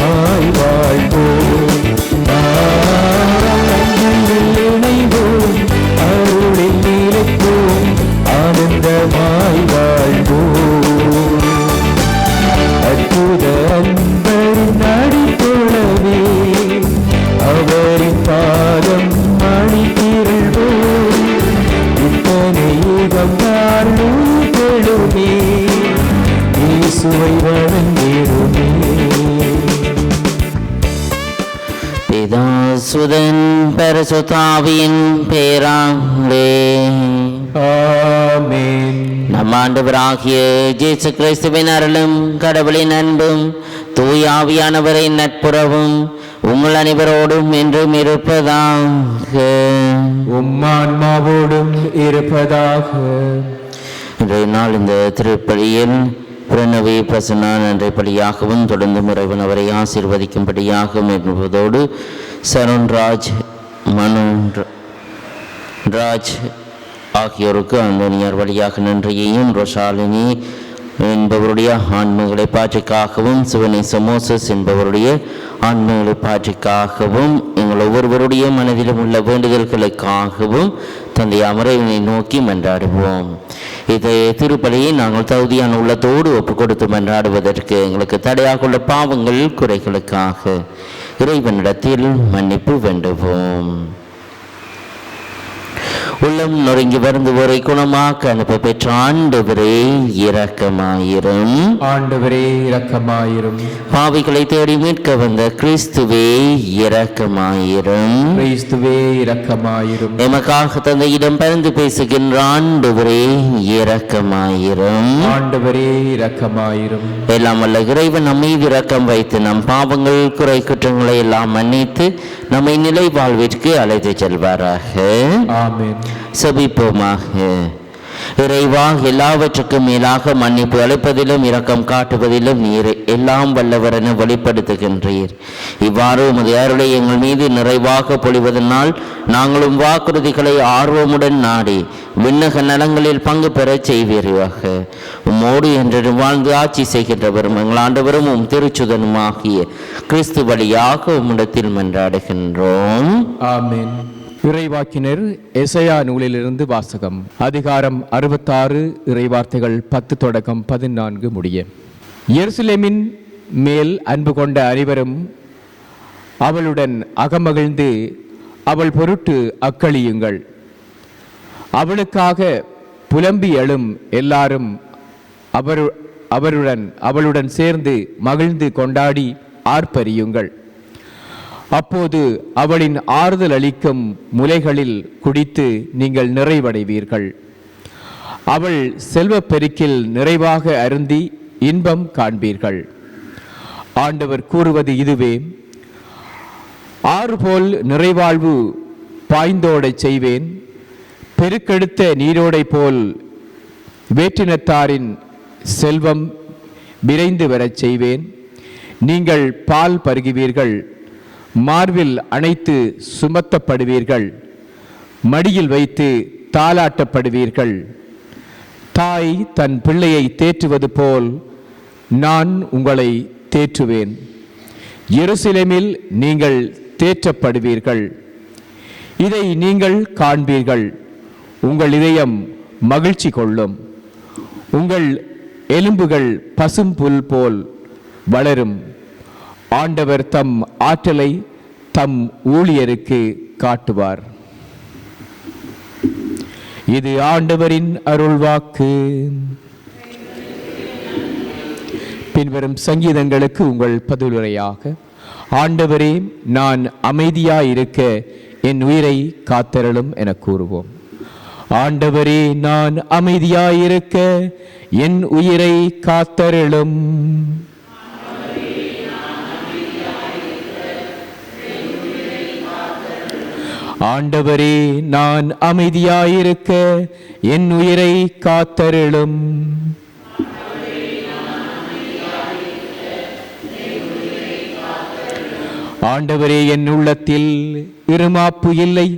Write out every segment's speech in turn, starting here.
ভাই பரிசுத்தாவியின் பேராங்களே நம் ஆண்டவராகிய இயேசு கிறிஸ்துவின் அருளும் கடவுளின் அன்பும் தூயாவியானவரின் நட்புறவும் உங்கள் அனைவரோடும் என்றும் இருப்பதாக. உம்மான்மாவோடும் இருப்பதாக. இன்றைய நாள் இந்த திருப்பலியில் பிரணவி பிரசன்னா நன்றை பலியாகவும் தொடர்ந்து முறைவன் அவரை ஆசீர்வதிக்கும்படியாகவும் என்பதோடு சருண்ராஜ் மனு ராஜ் ஆகியோருக்கு அந்தோனியார் வழியாக நன்றியையும் ரொஷாலினி என்பவருடைய ஆன்மீகளை பாற்றிக்காகவும் சிவனி சமோசஸ் என்பவருடைய ஆன்மீகளை பாற்றிக்காகவும் எங்கள் ஒவ்வொருவருடைய மனதிலும் உள்ள வேண்டுதல்களுக்காகவும் தந்தை அமரவினை நோக்கி மன்றாடுவோம். இதை திருப்பலியை நாங்கள் தகுதியான உள்ளத்தோடு ஒப்பு கொடுத்து மன்றாடுவதற்கு எங்களுக்கு தடையாக உள்ள பாவங்கள் குறைகளுக்காக. இறைவனிடத்தில் மன்னிப்பு வேண்டுவோம். உள்ளம் நொறுங்கி வருந்துவோரை குணமாக்க அனுப்ப பெற்ற ஆண்டவரே இரக்கமாயிரும். ஆண்டவரே இரக்கமாயிரும். பாவிகளை தேடி மீட்க வந்த கிறிஸ்துவே இரக்கமாயிரும். கிறிஸ்துவே இரக்கமாயிரும். எமக்காக தந்தையிடம் பரிந்து பேசுகின்ற ஆண்டவரே இரக்கமாயிரும். ஆண்டவரே இரக்கமாயிரும். எல்லாம் வல்ல இறைவன் நம்மை இரக்கம் வைத்து நம் பாவங்கள் குறை குற்றங்களை எல்லாம் மன்னித்து நம்மை நிலை வாழ்விற்கு அழைத்து செல்வாராக. ஆமென். செபிப்போமாக. இறைவா எல்லாவற்றுக்கும் மேலாக மன்னிப்பு அளிப்பதிலும் இரக்கம் காட்டுவதிலும் நீர் எல்லாம் வல்லவர் என வெளிப்படுத்துகின்றீர். இவ்வாறு உமது அருளை எங்கள் மீது நிறைவாக பொழிவதனால் நாங்களும் வாக்குறுதிகளை ஆர்வமுடன் நாடி விண்ணக நலங்களில் பங்கு பெறச் செய்வீர்களாக உம்மோடு என்று வாழ்ந்து ஆட்சி செய்கின்றவரும் எங்கள் ஆண்டவரும் உம் திருச்சுதனுமாகிய கிறிஸ்து வழியாக உம்மிடத்தில் மன்றாடுகின்றோம். ஆமீன். இறைவாக்கினர் எசையா நூலிலிருந்து வாசகம் அதிகாரம் அறுபத்தாறு இறைவார்த்தைகள் பத்து தொடக்கம் பதினான்கு முடிய. எருசலேமின் மேல் அன்பு கொண்ட அனைவரும் அவளுடன் அகமகிழ்ந்து அவள் பொருட்டு அக்களியுங்கள். அவளுக்காக புலம்பி எழும் எல்லாரும் அவரு அவருடன் அவளுடன் சேர்ந்து மகிழ்ந்து கொண்டாடி ஆர்ப்பரியுங்கள். அப்போது அவளின் ஆறுதல் அளிக்கும் முலைகளில் குடித்து நீங்கள் நிறைவடைவீர்கள். அவள் செல்வப் பெருக்கில் நிறைவாக அருந்தி இன்பம் காண்பீர்கள். ஆண்டவர் கூறுவது இதுவே ஆறு போல் நிறைவாழ்வு பாய்ந்தோடச் செய்வேன் பெருக்கெடுத்த நீரோடை போல் வேற்றினத்தாரின் செல்வம் விரைந்து வரச் செய்வேன் நீங்கள் பால் பருகுவீர்கள். மார்பில் அணைத்து சுமத்தப்படுவீர்கள். மடியில் வைத்து தாலாட்டப்படுவீர்கள் தாய் தன் பிள்ளையை தேற்றுவது போல் நான் உங்களை தேற்றுவேன். எருசலேமில் நீங்கள் தேற்றப்படுவீர்கள். இதை நீங்கள் காண்பீர்கள். உங்கள் இதயம் மகிழ்ச்சி கொள்ளும். உங்கள் எலும்புகள் பசும் புல் போல் வளரும். ஆண்டவர் தம் ஆற்றலை தம் ஊழியருக்கு காட்டுவார். இது ஆண்டவரின் அருள்வாக்கு பின்வரும் சங்கீதங்களுக்கு உங்கள் பதிலுரையாக ஆண்டவரே நான் அமைதியாயிருக்க என் உயிரை காத்தரலும் என கூறுவோம். ஆண்டவரே நான் அமைதியாயிருக்க என் உயிரை காத்தரலும் ஆண்டவரே நான் அமைதியாயிருக்க என் உயிரை காத்தருளும். ஆண்டவரே என் உள்ளத்தில் இருமாப்பு இல்லை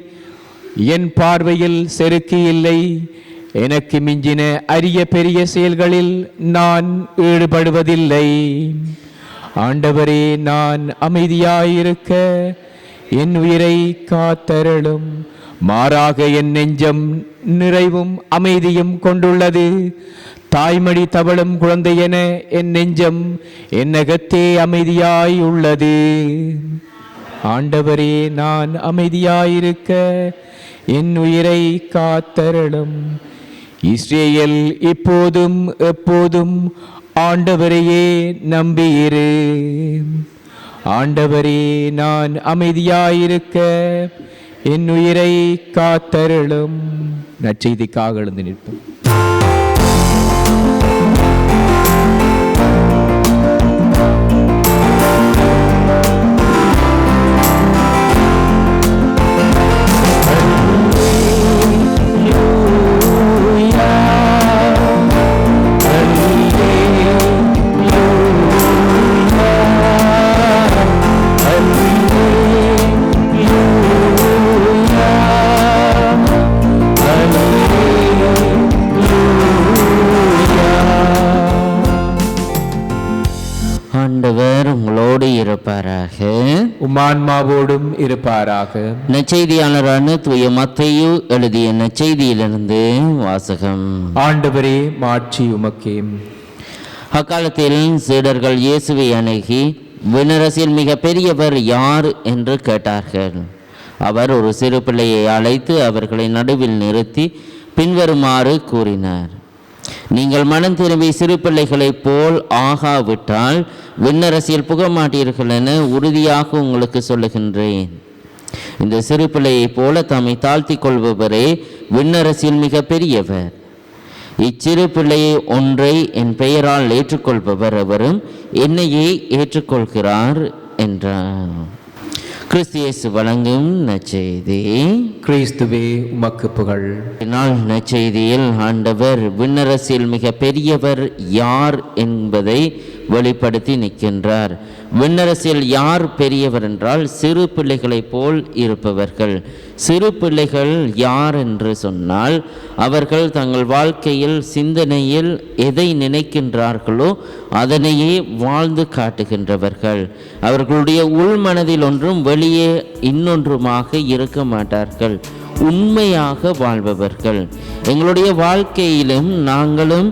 என் பார்வையில் செருக்கு இல்லை. எனக்கு மிஞ்சின அரிய பெரிய செயல்களில் நான் ஈடுபடுவதில்லை. ஆண்டவரே நான் அமைதியாயிருக்க என் உயிரை காத்தருளும் மாறாக என் நெஞ்சம் நிறைவும் அமைதியும் கொண்டுள்ளது. தாய்மடி தவழும் குழந்தையென என் நெஞ்சம் என்னகத்தே அமைதியாய் உள்ளது. ஆண்டவரே நான் அமைதியாயிருக்க என் உயிரை காத்தருளும். இஸ்ரேல் இப்போதும் எப்போதும் ஆண்டவரையே நம்பியிரு. ஆண்டவரே நான் அமைதியாயிருக்க என் உயிரை காத்தருளும். நற்செய்திக்காக எழுந்து நிற்போம். உமான்மாவோடும் இருப்பாராக. நற்செய்தியாளரான தூய மத்தையு எழுதிய நற்செய்தியிலிருந்து வாசகம். ஆண்டவரே மாட்சி உமக்கே. அக்காலத்தில் சீடர்கள் இயேசுவை அணுகி விண்ணரசில் மிக பெரியவர் யார் என்று கேட்டார்கள். அவர் ஒரு சிறு பிள்ளையை அழைத்து அவர்களை நடுவில் நிறுத்தி பின்வருமாறு கூறினார். நீங்கள் மனம் திரும்பி சிறு பிள்ளைகளைப் போல் ஆகாவிட்டால் விண்ணரசியல் புக மாட்டீர்கள் என உறுதியாக உங்களுக்கு சொல்லுகின்றேன். இந்த சிறு பிள்ளையைப் போல தம்மை தாழ்த்திக் கொள்பவரே விண்ணரசில் மிக பெரியவர். இச்சிறு பிள்ளையை ஒன்றை என் பெயரால் ஏற்றுக்கொள்பவர் அவரும் என்னையே ஏற்றுக்கொள்கிறார் என்றார். கிறிஸ்து இயேசு வழங்கும் நற்செய்தி. கிறிஸ்துவே உமக்கு புகழ். நாள் நற்செய்தியில் ஆண்டவர் விண்ணரசில் மிக பெரியவர் யார் என்பதை வெளிப்படுத்தி நிற்கின்றார். விண்ணரசில் யார் பெரியவர் என்றால் சிறு பிள்ளைகளைப் போல் இருப்பவர்கள். சிறு பிள்ளைகள் யார் என்று சொன்னால் அவர்கள் தங்கள் வாழ்க்கையில் சிந்தனையில் எதை நினைக்கின்றார்களோ அதனையே வாழ்ந்து காட்டுகின்றவர்கள். அவர்களுடைய உள்மனதில் ஒன்றும் வெளியே இன்னொன்றுமாக இருக்க மாட்டார்கள். உண்மையாக வாழ்பவர்கள். எங்களுடைய வாழ்க்கையிலும் நாங்களும்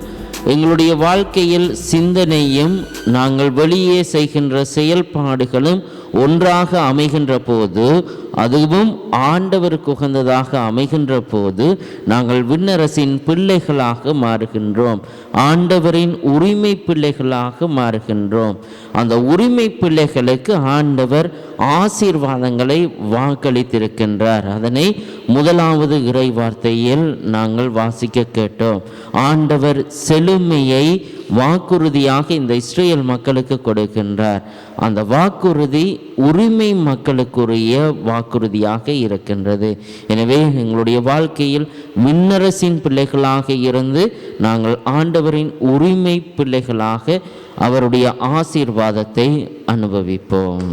எங்களுடைய வாழ்க்கையில் சிந்தனையும் நாங்கள் வெளியே செய்கின்ற செயல்பாடுகளும் ஒன்றாக அமைகின்ற போது அதுவும் ஆண்டவருக்கு உகந்ததாக அமைகின்ற போது நாங்கள் விண்ணரசின் பிள்ளைகளாக மாறுகின்றோம். ஆண்டவரின் உரிமை பிள்ளைகளாக மாறுகின்றோம். அந்த உரிமை பிள்ளைகளுக்கு ஆண்டவர் ஆசீர்வாதங்களை வாக்களித்திருக்கின்றார். அதனை முதலாவது இறை வார்த்தையில் நாங்கள் வாசிக்க கேட்டோம். ஆண்டவர் செழுமையை வாக்குறுதியாக இந்த இஸ்ரேல் மக்களுக்கு கொடுக்கின்றார். அந்த வாக்குறுதி உரிமை மக்களுக்குரிய வாக்குறுதியாக இருக்கின்றது. எனவே எங்களுடைய வாழ்க்கையில் மின்னரசின் பிள்ளைகளாக இருந்து நாங்கள் ஆண்டவரின் உரிமை பிள்ளைகளாக அவருடைய ஆசீர்வாதத்தை அனுபவிப்போம்.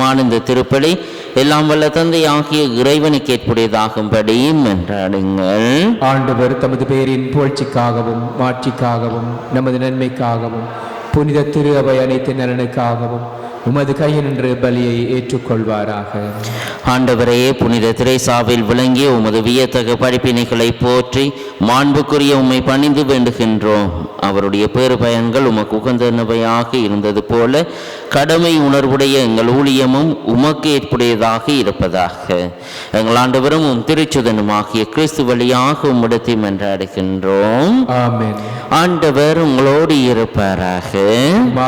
என்னுடையதும் இந்த திருப்பலி எல்லாம் வல்ல தந்தை ஆகிய இறைவனுக்கு ஏற்புடையதாகும்படி என்றாடுங்கள் ஆண்டவர் தமது பெயரின் புகழ்ச்சிக்காகவும் மாட்சிக்காகவும் நமது நன்மைக்காகவும் புனித திரு அவை அனைத்து நலனுக்காகவும் உமது கையினின்று பலியை ஏற்றுக்கொள்வாராக. ஆண்டவரே புனித திரைசாவில் விளங்கிய உமது வியத்தகு படிப்பினைகளை போற்றி மாண்புக்குரிய உம்மை பணிந்து வேண்டுகின்றோம். அவருடைய பேறு பயன்கள் உமக்கு உகந்தனவையாக இருந்தது போல கடமை உணர்வுடைய எங்கள் ஊழியமும் உமக்கு ஏற்புடையதாக இருப்பதாக. எங்கள் ஆண்டவரும் உம் திருச்சுதனுமாகிய கிறிஸ்து வழியாக உம்மிடத்தை மன்றாடுகின்றோம். ஆண்டவர் உங்களோடு இருப்பாராக.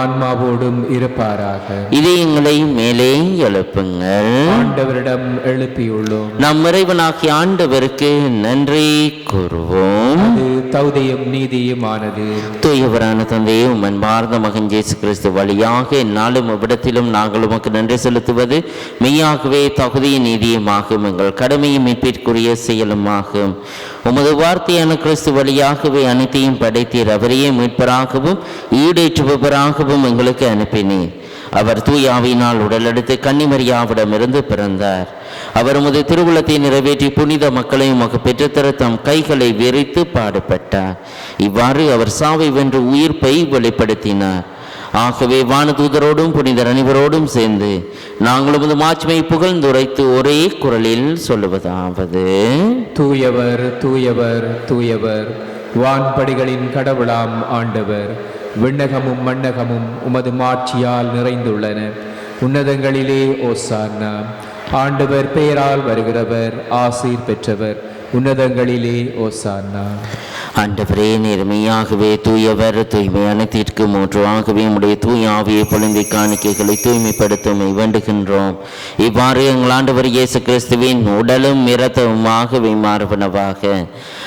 ஆன்மாவோடும் இருப்பாராக. இதயங்களை மேலே எழுப்புங்கள். ஆண்டவரிடம் எழுப்பியுள்ளோம். நம் இறைவனாகிய ஆண்டவருக்கு நன்றி கூறுவோம். தௌதியும் நீதியுமானது. தூயவரான தந்தையே உம் அன்பார்ந்த மகன் இயேசு கிறிஸ்து வழியாக எந்நாளும் இவ்விடத்திலும் நாங்கள் உமக்கு நன்றி செலுத்துவது மெய்யாகவே தகுதியும் நீதியுமாகும். எங்கள் கடமையும் மீட்பிற்குரிய செயலுமாகும். உமது வார்த்தையான கிறிஸ்து வழியாகவே அனைத்தையும் படைத்தீர். அவரையே மீட்பராகவும் ஈடேற்றுபவராகவும் எங்களுக்கு அனுப்பினீர். அவர் தூயாவினால் உடலெடுத்து கன்னிமரியாவிடமிருந்து பிறந்தார். அவர் உமது திருவுளத்தை நிறைவேற்றி புனித மக்களையும் உமக்கு பெற்றுத்தர தம் கைகளை விரித்து பாடுபட்டார். இவ்வாறு அவர் சாவை வென்று உயிர்ப்பை வெளிப்படுத்தினார். ஆகவே வானதூதரோடும் புனிதர் அனைவரோடும் சேர்ந்து நாங்கள் உமது மாட்சிமை புகழ்ந்துரைத்து ஒரே குரலில் சொல்லுவதாவது. தூயவர் தூயவர் தூயவர். வான்படிகளின் கடவுளாம் ஆண்டவர். விண்ணகமும் மண்ணகமும் உமது மாட்சியால் நிறைந்துள்ளன. உன்னதங்களிலே ஓசானா ஆண்டவர் பெயரால் வருகிறவர் ஆசீர் பெற்றவர். உன்னதங்களிலே ஓசானா ஆண்டவரே நேர்மையாகவே தூயவர் தூய்மை அனைத்திற்கு மூன்றாகவே உடைய தூய ஆவியை பொழுந்தை காணிக்கைகளை தூய்மைப்படுத்தும் வேண்டுகின்றோம். இவ்வாறு எங்கள் ஆண்டவர் இயேசு கிறிஸ்துவின் உடலும் இரத்தமுமாகவே மாறுபனவாக.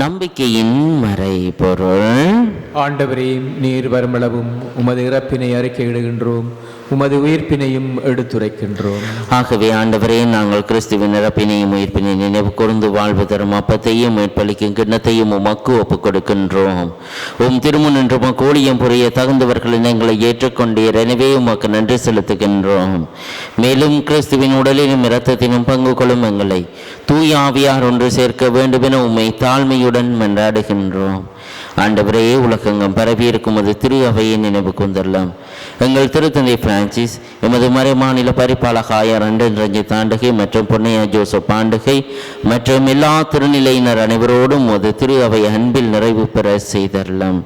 நம்பிக்கையின் மறைபொருள். ஆண்டவரே நீர் வருமளவும் உமது இறப்பினை அறிக்கையிடுகின்றோம். உமது உயிர்ப்பினையும் எடுத்துரைக்கின்றோம். ஆகவே ஆண்டவரே நாங்கள் கிறிஸ்துவின் இறப்பினையும் உயிர்ப்பினை நினைவு கூர்ந்து வாழ்வு தரும் அப்பத்தையும் மேற்பளிக்கும் கிண்ணத்தையும் உமக்கு ஒப்புக் கொடுக்கின்றோம். உம் திருமுன் என்று உமக்கு ஊழியம் புரிய தகுந்தவர்களின் எங்களை ஏற்றுக்கொண்டீர். எனவே உமக்கு நன்றி செலுத்துகின்றோம். மேலும் கிறிஸ்துவின் உடலிலும் இரத்தத்திலும் பங்கு கொள்ளும் எங்களை தூய ஆவியார் ஒன்று சேர்க்க வேண்டுமென உம்மை தாழ்மையுடன் மன்றாடுகின்றோம். ஆண்டவரே உலகெங்கும் பரவியிருக்கும் அது திரு அவையை நினைவு கொண்டுள்ளோம் எங்கள் திருத்தந்தை பிரான்சிஸ் எமது மறைமாநில மாநில ஆயர் அண்டன் ரஞ்சித் ஆண்டகை மற்றும் பொன்னையா ஜோசப் ஆண்டகை மற்றும் எல்லா திருநிலையினர் அனைவரோடும் ஒரு திரு அவை அன்பில் நிறைவு பெற செய்தரலாம்.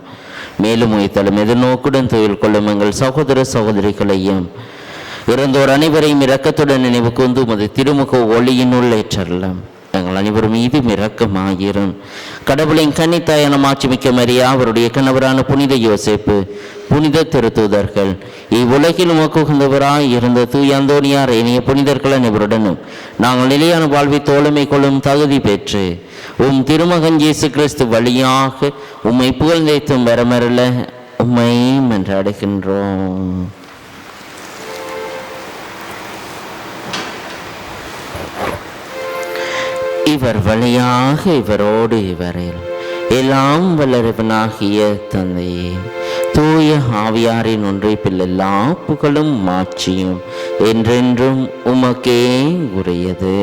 மேலும் உயிர்த்தலும் எதிர்நோக்குடன் தொழில் கொள்ளும் எங்கள் சகோதர சகோதரிகளையும் இறந்தோர் அனைவரையும் இரக்கத்துடன் நினைவு கொண்டு உமது திருமுக ஒளியினுள் ஏற்றரலாம். நாங்கள் அனைவரும் மீது இரக்கமாயிரும். கடவுளின் கன்னித்தாயான மாட்சிமிக்க மரியா அவருடைய கணவரான புனித யோசிப்பு புனித திருத்தூதர்கள். இவ்வுலகில் உமக்கு உகந்தவராய் இருந்த தூய் அந்தோனியார் இனிய புனிதர்கள் அனைவருடனும் நாங்கள் நிலையான வாழ்வை தோழமை கொள்ளும் தகுதி பெற்று உம் திருமகன் இயேசு கிறிஸ்து வழியாக உம்மை புகழ்ந்தேத்தும் வரமருள உம்மை மன்றாடுகின்றோம். இவர் வழியாக இவரோடு இவரில். எல்லாம் வல்லரவனாகிய தந்தையே. தூய ஆவியாரின் ஒன்றிப்பில் எல்லா புகழும் மாட்சியும் என்றென்றும் உமக்கே உரியது.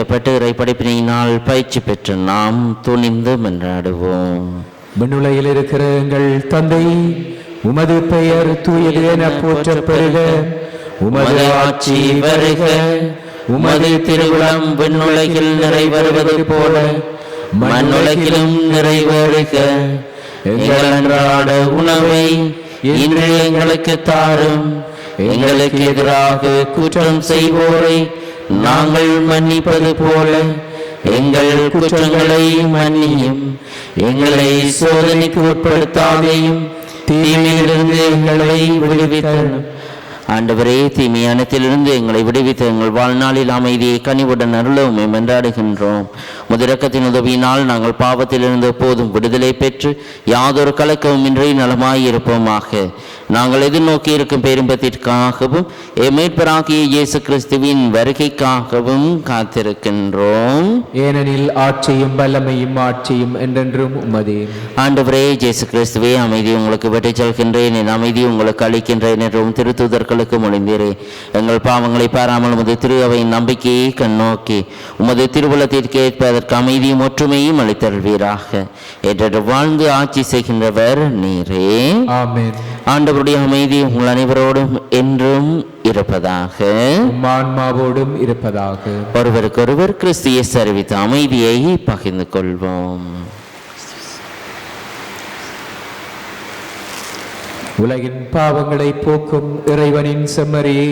கற்பிக்கப்பட்டு இறைப்படைப்பினால் பயிற்சி பெற்று நாம் துணிந்து மன்றாடுவோம். விண்ணுலகில் இருக்கிற எங்கள் தந்தை உமது பெயர் தூயது என போற்றப் பெறுக உமது ஆட்சி வருக. உமது திருவிழம் விண்ணுலகில் நிறைவேறுவது போல. மண்ணுலகிலும் நிறைவேறுக எங்கள் அன்றாட உணவை இன்று எங்களுக்கு தாரும். எங்களுக்கு எதிராக குற்றம் செய்வோரை நாங்கள் மன்னிப்பது போல எங்கள் குற்றங்களை மன்னியும். எங்களை சோதனைக்கு உட்படுத்தாதையும் தீமையிலிருந்து எங்களை விடுவித்தரும் ஆண்டவரே தீமையானத்திலிருந்து எங்களை விடுவித்து எங்கள் வாழ்நாளில் அமைதியை கனிவுடன் அருளவுமே மென்றாடுகின்றோம் முதிரக்கத்தின் உதவியினால் நாங்கள் பாவத்திலிருந்து எப்போதும் விடுதலை பெற்று யாதொரு கலக்கமும் இன்றி நலமாயிருப்போமாக நாங்கள் எதிர்நோக்கி இருக்கும் பேரின்பத்திற்காகவும் எமேற்பராகிய இயேசு கிறிஸ்துவின் வருகைக்காகவும் காத்திருக்கின்றோம். ஏனெனில் ஆட்சியும் வல்லமையும் ஆட்சியும் என்றென்றும் உமதே. ஆண்டவரே இயேசு கிறிஸ்துவே அமைதி உங்களுக்கு விட்டுச் செல்கின்றேன். என் அமைதி உங்களுக்கு அளிக்கின்றேன் என்றும் திருத்தூதர்களுக்கு மொழிந்தீரே. எங்கள் பாவங்களை பாராமல் உமது திரு அவையின் நம்பிக்கையை கண்ணோக்கி உமது திருவுலத்திற்கு ஏற்பதற்கு அமைதியும் ஒற்றுமையும் அளித்தருள்வீராக. என்று வாழ்ந்து ஆட்சி செய்கின்றவர் நீரே. ஆண்டவருடைய அமைதி உங்கள் அனைவரோடும் என்றும் இருப்பதாக. ஆன்மாவோடும் இருப்பதாக. ஒருவருக்கொருவர் கிறிஸ்து இயேசு அறிவித்த அமைதியை பகிர்ந்து கொள்வோம். உலகின் பாவங்களை போக்கும் இறைவனின் செம்மறியே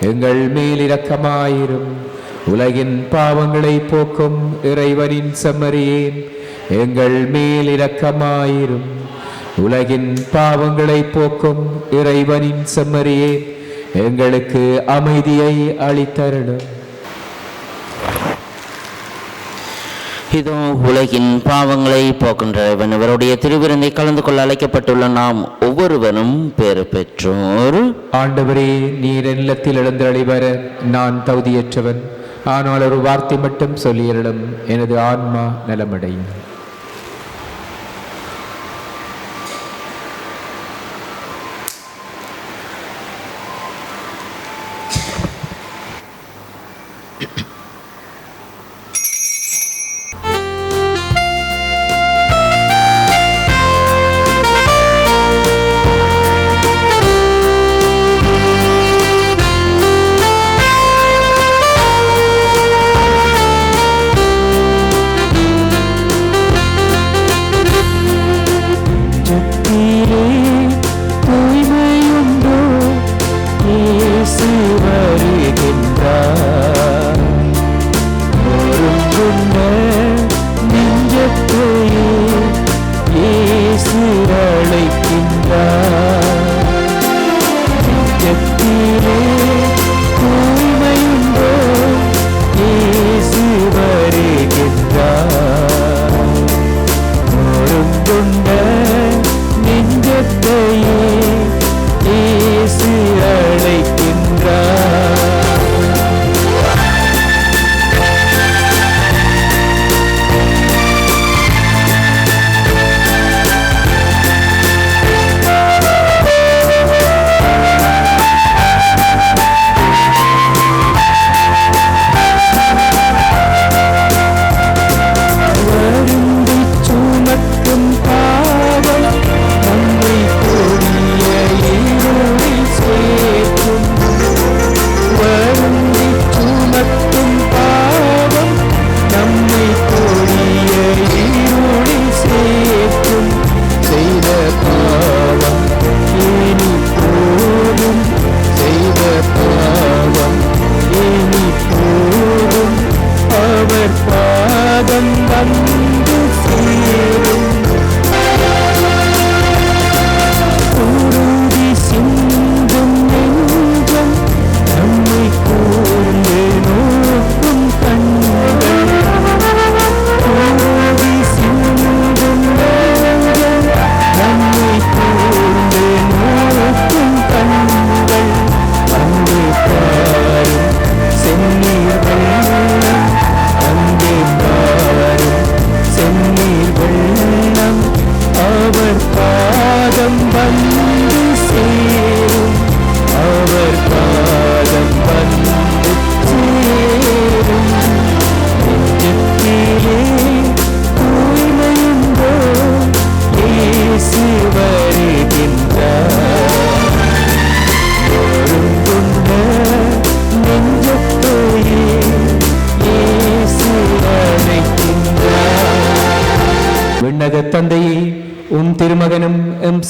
எங்கள் மேல் இரக்கமாயிரும். உலகின் பாவங்களை போக்கும் இறைவனின் செம்மறியே எங்கள் மேல் இரக்கமாயிரும். உலகின் பாவங்களை போக்கும் இறைவனின் செம்மறியே எங்களுக்கு அமைதியை அளித்தருளும். இதோ உலகின் பாவங்களை போக்கின்ற இவன் இவருடைய திருவிருந்தை கலந்து கொள்ள அழைக்கப்பட்டுள்ள நாம் ஒவ்வொருவரும் பேறு பெற்றோர். ஆண்டவரே நீர் இல்லத்தில் எழுந்தருளி வர நான் தகுதியற்றவன். ஆனால் ஒரு வார்த்தை மட்டும் சொல்லியருளும் எனது ஆன்மா நலமடையும்.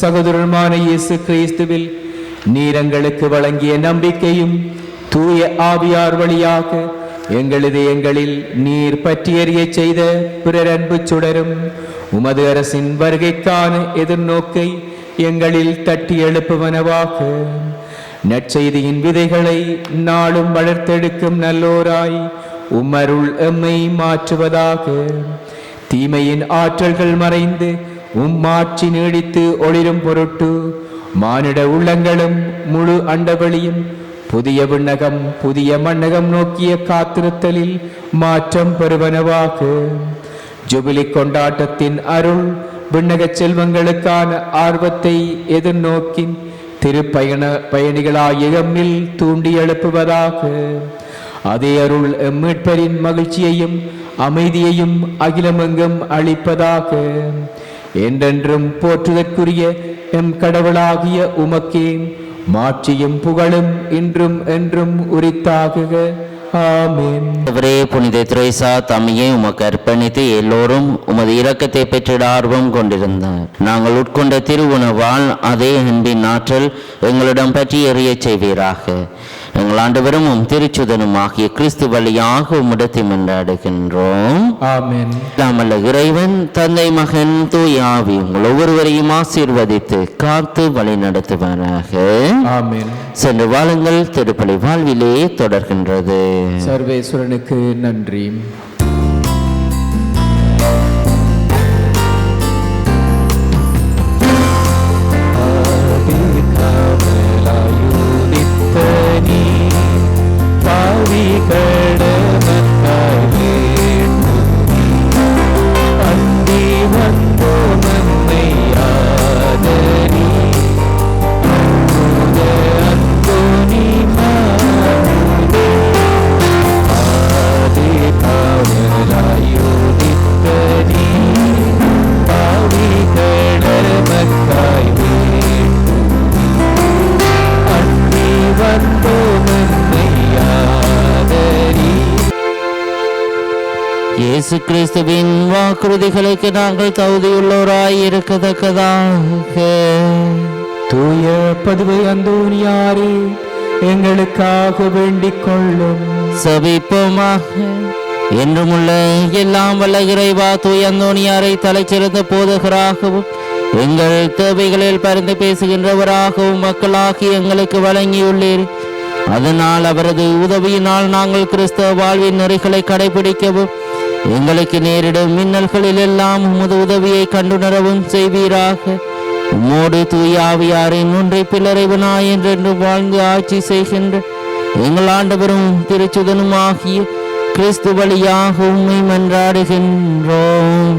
சகோதரருமான இயேசு கிறிஸ்துவில் நீரங்களுக்கு வழங்கிய நம்பிக்கையும் தூய ஆவியார் வழியாக எங்களது எங்களில் நீர் பற்றியறிய செய்த பிறர் அன்பு சுடரும் உமது அரசின் வருகைக்கான எதிர்நோக்கை எங்களில் தட்டி எழுப்புவனவாக நற்செய்தியின் விதைகளை நாளும் வளர்த்தெடுக்கும் நல்லோராய் உமருள் எம்மை மாற்றுவதாக தீமையின் ஆற்றல்கள் மறைந்து உம்மாட்சி நீடித்து ஒளிரும் பொருட்டு மானிட உள்ளங்களும் முழு அண்டவெளியும் புதிய விண்ணகம் புதிய மண்ணகம் நோக்கிய காத்திருத்தலில் மாற்றம் பெறுவனவாக. ஜுபிலி கொண்டாட்டத்தின் அருள் விண்ணக செல்வங்களுக்கான ஆர்வத்தை எதிர்நோக்கின் திருப்பயண பயணிகளாய் எம்மில் தூண்டி எழுப்புவதாக. அதே அருள் எம்மீட்பரின் மகிழ்ச்சியையும் அமைதியையும் அகிலமெங்கும் அளிப்பதாக. என்றென்றும் போற்றுதற்குரிய எம் கடவுளாகிய உமக்கே மாட்சியும் புகழும் இன்றும் என்றும் உரித்தாகுக. அவரே புனித துரைசா தம்மையை உமக்கு அர்ப்பணித்து எல்லோரும் உமது இரக்கத்தை பெற்றிட ஆர்வம் கொண்டிருந்தார். நாங்கள் உட்கொண்ட திருவுணவால் அதே அன்பின் ஆற்றல் எங்களிடம் பற்றி எறிய செய்வீராக. எங்கள் ஆண்டவரும் உம் திருச்சுதனும் ஆகிய கிறிஸ்து வழியாக உம்மிடத்தை மன்றாடுகின்றோம். நாமல்ல இறைவன் தந்தை மகன் தூய் ஆவி உங்கள் ஒவ்வொருவரையும் ஆசீர்வதித்து காத்து வழி நடத்துவாராக. ஆமென். சென்று வாழுங்கள் திருப்பலி வாழ்விலே தொடர்கின்றது. சர்வேஸ்வரனுக்கு நன்றி. நாங்கள் தகுதியுள்ளோராய் இருக்கத்தக்கதாக தூய பதுவை அந்தோனியாரே எங்களுக்காக வேண்டிக் கொள்ளும் சபிப்போமாக. என்றுமுள்ள எல்லாம் வல்ல இறைவா தூய் அந்தோணியாரை தலைச்சிறந்த போதகராகவும் எங்கள் தேவைகளில் பரிந்து பேசுகின்றவராகவும் மக்களாகி எங்களுக்கு வழங்கியுள்ளீர். அதனால் அவரது உதவியினால் நாங்கள் கிறிஸ்தவ வாழ்வின் நெறிகளை கடைபிடிக்கவும் எங்களுக்கு நேரிடும் மின்னல்களில் எல்லாம் உமது உதவியை கண்டுணரவும் செய்வீராக. உம்மோடு தூயாவியாரின் ஒன்றை பிள்ளரைவனாய் என்றென்று வாழ்ந்து ஆட்சி செய்கின்ற எங்கள் ஆண்டவரும் திருச்சுதனும் ஆகிய கிறிஸ்து வழியாக உண்மை மன்றாடுகின்றோம்.